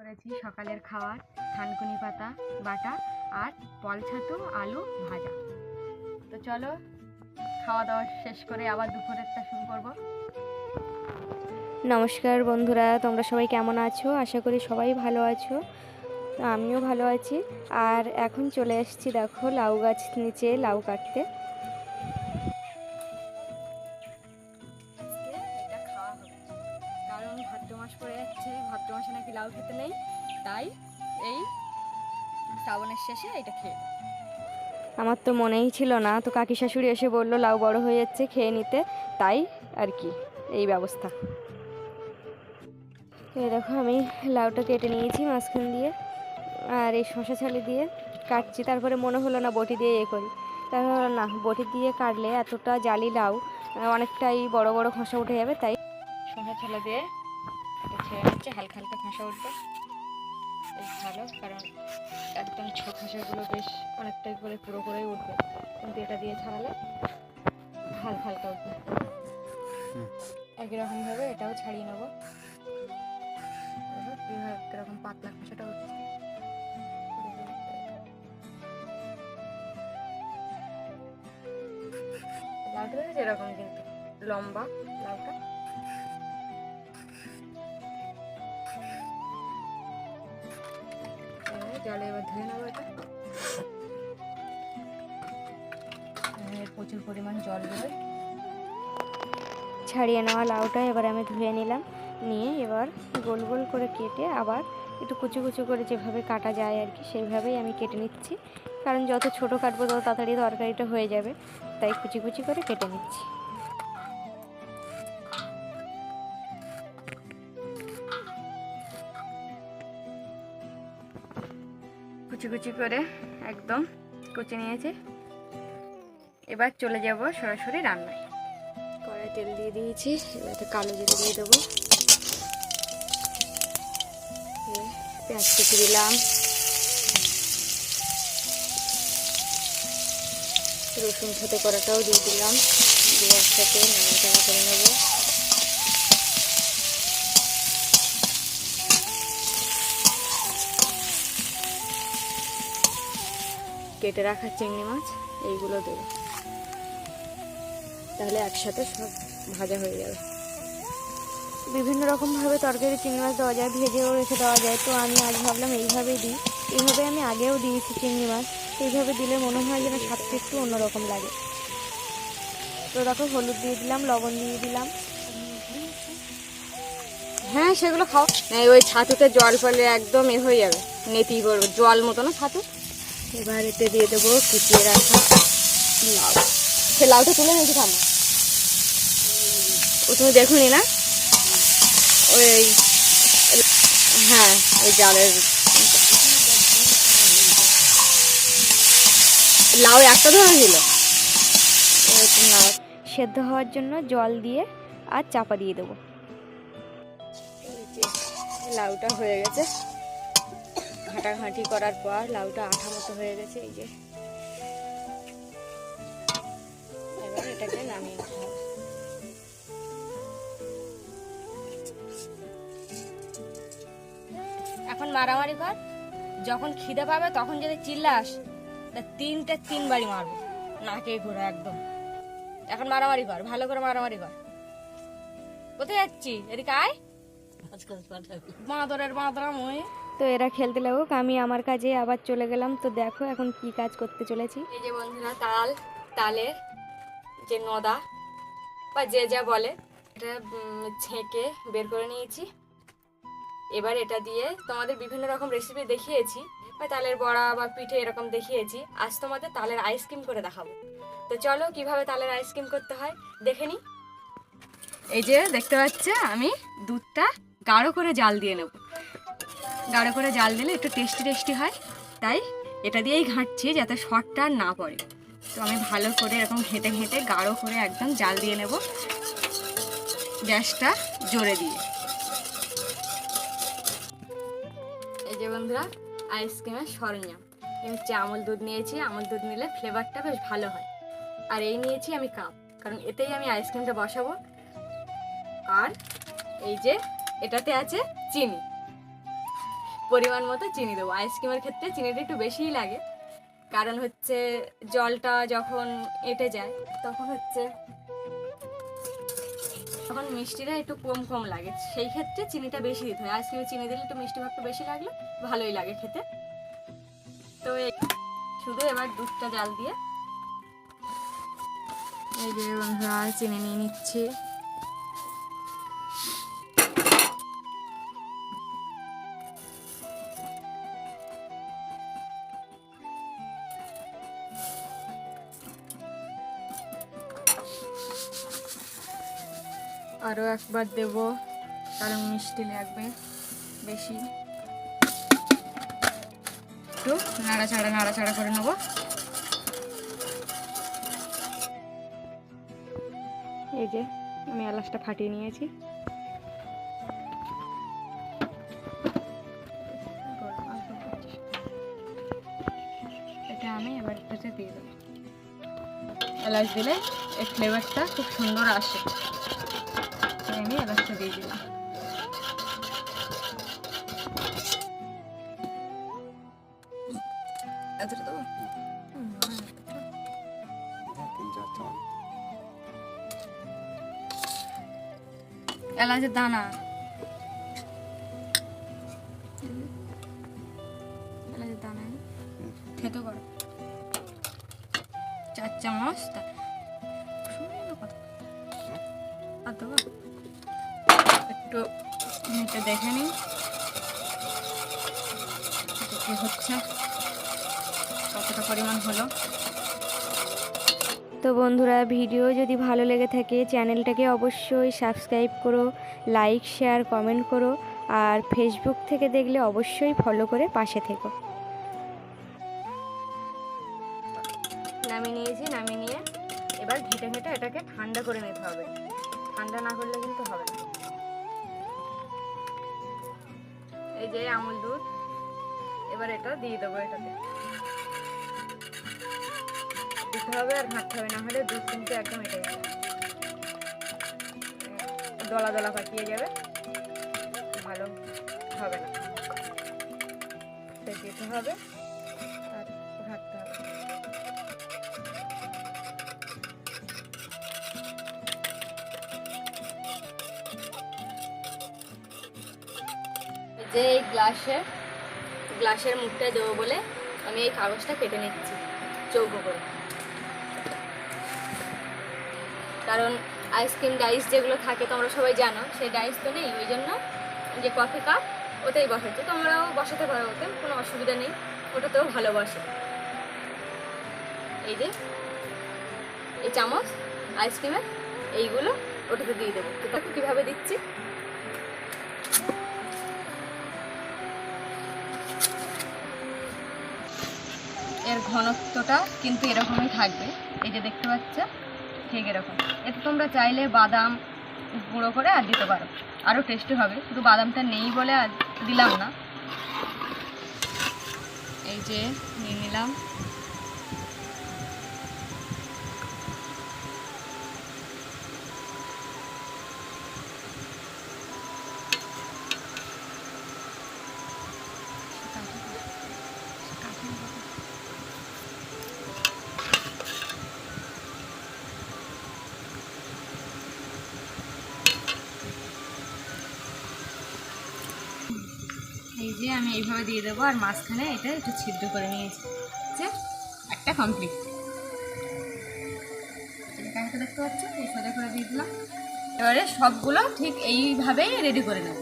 করেছি সকালের খাবার থানকুনি পাতা, বাটা আর পল ছাতু আলু ভাজা। তো চলো, খাওয়া দাওয়া শেষ করে আবার দুপুরেরটা শুরু করব। নমস্কার বন্ধুরা, তোমরা সবাই কেমন আছো? আশা করি সবাই ভালো আছো। আমিও ভালো আছি। আর এখন চলে এসেছি, দেখো, লাউ গাছ নিচে লাউ কাটতে। লাউ খেতে নেই তাই এই শ্রাবণের শেষে এটা খেয়ে আমার তো মনেই ছিল না তো কাকি শাশুড়ি এসে বলল লাউ বড় হয়ে যাচ্ছে খেয়ে নিতে। তাই আর কি এই ব্যবস্থা। এই দেখো আমি লাউটা কেটে নিয়েছি মাঝখান দিয়ে আর এই শশা ছালি দিয়ে কাটছি। তারপরে মনে হলো না বটি দিয়ে এ করি। তারপরে হলো না বটি দিয়ে কাটলে এতটা জালি লাউ অনেকটাই বড় বড় খসা উঠে যাবে তাই শসা ছোলা দিয়ে ছেড়ে নিচ্ছে হালকা হালকা খসা উঠবে। বেশ ভালো, কারণ একদম ছোট খসাগুলো বেশ অনেকটাই করে পুরো করেই উঠবে। কিন্তু এটা দিয়ে ছাড়ালে হালকা হালকা উঠবে। একই রকমভাবে এটাও ছাড়িয়ে নেব। কীভাবে কীরকম পাতলা খসাটা উঠছে। লাউটা এরকম কিন্তু, লম্বা লাউটা। জলে এবার ধুয়ে নেব প্রচুর পরিমাণ জল বেরোয়। ছাড়িয়ে নেওয়া লাউটা এবার আমি ধুয়ে নিলাম। নিয়ে এবার গোল গোল করে কেটে আবার একটু কুচু কুচু করে যেভাবে কাটা যায় আর কি, সেইভাবেই আমি কেটে নিচ্ছি। কারণ যত ছোট কাটবো তত তাড়াতাড়ি তরকারিটা হয়ে যাবে, তাই কুচি কুচি করে কেটে নিচ্ছি। কুচি কুচি করে একদম কুচি নিয়েছি। এবার চলে যাব সরাসরি রান্নায়। কড়াই তেল দিয়ে দিয়েছি, এবার একটা কালো জিরে দিয়ে দেবো। পেঁয়াজ কুচি দিলাম। রসুন খেতে করাটাও দিয়ে দিলাম। দিয়ে একসাথে নাড়াচাড়া করে নেব। কেটে রাখা চিংড়ি মাছ, এইগুলো দেবো। তাহলে একসাথে সব ভাজা হয়ে যাবে। বিভিন্ন রকমভাবে তরকারি চিংড়ি মাছ দেওয়া যায়, ভেজেও রেখে দেওয়া যায়। তো আমি আজ ভাবলাম এইভাবেই দিই। এইভাবে আমি আগেও দিয়েছি চিংড়ি মাছ। এইভাবে দিলে মনে হয় যেন স্বাদটা একটু অন্যরকম লাগে। তো দেখো, হলুদ দিয়ে দিলাম, লবণ দিয়ে দিলাম। হ্যাঁ সেগুলো খাও। ওই ছাতুতে জল ফলে একদম এ হয়ে যাবে নেতি করবে জল মতো না ছাতু। এবার এতে দিয়ে দেবো কুচিয়ে রাখা লাউ। সে লাউটা তুলে নিয়েছি খাব ও তুমি দেখুনি না। ওই হ্যাঁ ওই জালের লাউ একটা ধরে লাউ সেদ্ধ হওয়ার জন্য জল দিয়ে আর চাপা দিয়ে দেবো। লাউটা হয়ে গেছে। ঘাঁটাঘাঁটি করার পর লাউটা আঠা মতো হয়ে গেছে এই যে। এবার এটাকে নামিয়ে নিতে হবে এখন মারামারি কর যখন খিদে পাবে তখন যদি চিল্লাস তা তিনটে তিনবারই মারবো। নাকে ঘোরা একদম। এখন মারামারি কর ভালো করে মারামারি কর। কোথায় যাচ্ছি এদিকে আয়। বাঁদরের বাঁদরাম ওই। তো এরা খেলতে লাগুক, আমি আমার কাজে আবার চলে গেলাম। তো দেখো এখন কি কাজ করতে চলেছি। এই যে বন্ধুরা, তাল, তালের যে নদা, বা যে যা বলে, এটা ছেঁকে বের করে নিয়েছি। এবার এটা দিয়ে তোমাদের বিভিন্ন রকম রেসিপি দেখিয়েছি, বা তালের বড়া বা পিঠে এরকম দেখিয়েছি। আজ তোমাদের তালের আইসক্রিম করে দেখাবো। তো চলো, কীভাবে তালের আইসক্রিম করতে হয়, দেখে নি। এই যে দেখতে পাচ্ছে, আমি দুধটা গাঢ় করে জাল দিয়ে নেব। গাঢ় করে জাল দিলে একটু টেস্টি টেস্টি হয়। তাই এটা দিয়েই ঘাঁটছি যাতে শর্টটা না পড়ে। তো আমি ভালো করে এরকম ঘেঁটে ঘেঁটে গাঢ় করে একদম জাল দিয়ে নেব। গ্যাসটা জোরে দিয়ে। এই যে বন্ধুরা, আইসক্রিমের সরঞ্জাম। এই হচ্ছে আমল দুধ নিয়েছি, আমল দুধ নিলে ফ্লেভারটা বেশ ভালো হয়। আর এই নিয়েছি আমি কাপ, কারণ এতেই আমি আইসক্রিমটা বসাবো। আর এই যে এটাতে আছে চিনি। পরিমাণ মতো চিনি দেবো। আইসক্রিমের ক্ষেত্রে চিনিটা একটু বেশিই লাগে। কারণ হচ্ছে জলটা যখন এঁটে যায়, তখন হচ্ছে তখন মিষ্টিটা একটু কম কম লাগে। সেই ক্ষেত্রে চিনিটা বেশি দিতে হয়। আইসক্রিমে চিনি দিলে একটু মিষ্টি ভাবটা বেশি লাগলে ভালোই লাগে খেতে। তো শুধু এবার দুধটা জাল দিয়ে এই যে বন্ধুরা চিনি নিয়ে নিচ্ছি। আরও একবার দেব, কারণ মিষ্টি লাগবে বেশি। একটু নাড়াচাড়া নাড়াচাড়া করে নেব। এই যে, আমি এলাচটা ফাটিয়ে নিয়েছি। এটা আমি এবার দিয়ে দেবো। এলাচ দিলে এর ফ্লেভারটা খুব সুন্দর আসে। আমি এলাচটা দিয়ে দিলাম। এলাচের দানা এলাচের দানা থেতো করো চার চামচ? আর দেবো? একটু এটা দেখে নিই। কি হচ্ছে কতটা পরিমাণ হলো। তো বন্ধুরা ভিডিও যদি ভালো লেগে থাকে চ্যানেলটাকে অবশ্যই সাবস্ক্রাইব করো লাইক শেয়ার কমেন্ট করো আর ফেসবুক থেকে দেখলে অবশ্যই ফলো করে পাশে থেকো। নামিয়ে নিয়েছি নামিয়ে নিয়ে এবার ঘেটে ঘেটে এটাকে ঠান্ডা করে নিতে হবে। ঠান্ডা না করলে কিন্তু হবে না। এই যে আমুল দুধ। এবার এটা দিয়ে দেবো এটাতে। দিতে হবে আর ঘাঁটতে হবে না হলে দুধ কিন্তু একদম এটা দলা দলা পাকিয়ে যাবে। ভালো হবে না। দিতে হবে। গ্লাসে, গ্লাসের মুখটা দেবো বলে আমি এই কাগজটা কেটে নিচ্ছি, চৌকো করে। কারণ আইসক্রিম ডাইস যেগুলো থাকে তোমরা সবাই জানো, সেই ডাইস তো নেই, ওই জন্য যে কফি কাপ ওতেই বসাচ্ছি তোমরাও বসাতে পারো ওতে, কোনো অসুবিধা নেই, ওটাতেও ভালো বসে। এই যে, এই চামচ আইসক্রিমের এইগুলো ওটাতে দিয়ে দেবো। তো দেখো কীভাবে দিচ্ছি। ঘনত্বটা কিন্তু এরকমই থাকবে। এই যে দেখতে পাচ্ছ, ঠিক এরকম। এতে তোমরা চাইলে বাদাম গুঁড়ো করে আর দিতে পারো। আরও টেস্টি হবে। শুধু বাদামটা নেই বলে আর দিলাম না। এই যে নিয়ে নিলাম। আমি এইভাবে দিয়ে দেবো আর মাঝখানে এটা একটু ছিদ্র করে নিয়েছি। যে একটা কমপ্লিট দেখতে পাচ্ছ? এই সোজা করে দিয়ে দিলাম। এবারে সবগুলো ঠিক এইভাবেই রেডি করে নেব।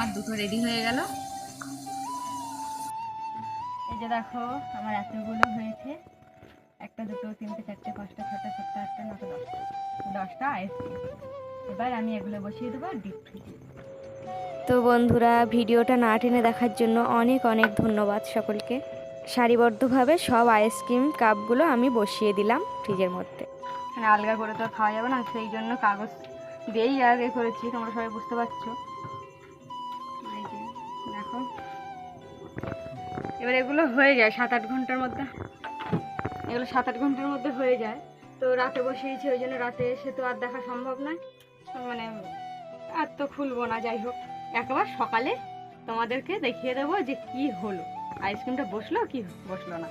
আমার দুটো রেডি হয়ে গেল। এই যে দেখো আমার এতগুলো হয়েছে। একটা দুটো তিনটে চারটে পাঁচটা ছটা সাতটা আটটা নটা দশটা। দশটা আইসক্রিম এবার আমি এগুলো বসিয়ে দেবো ডিপ ফ্রিজে তো বন্ধুরা ভিডিওটা না টেনে দেখার জন্য অনেক অনেক ধন্যবাদ সকলকে। সারিবদ্ধভাবে সব আইসক্রিম কাপগুলো আমি বসিয়ে দিলাম ফ্রিজের মধ্যে। মানে আলগা করে তো খাওয়া যাবে না সেই জন্য কাগজ দিয়েই আগে করেছি তোমরা সবাই বুঝতে পারছ। এবার এগুলো হয়ে যায় সাত আট ঘণ্টার মধ্যে। এগুলো সাত আট ঘণ্টার মধ্যে হয়ে যায়। তো রাতে বসিয়েছি, ওই জন্য রাতে এসে তো আর দেখা সম্ভব নয়। মানে আর তো খুলবো না, যাই হোক। একবার সকালে তোমাদেরকে দেখিয়ে দেবো যে কি হলো। আইসক্রিমটা বসল কি বসল না।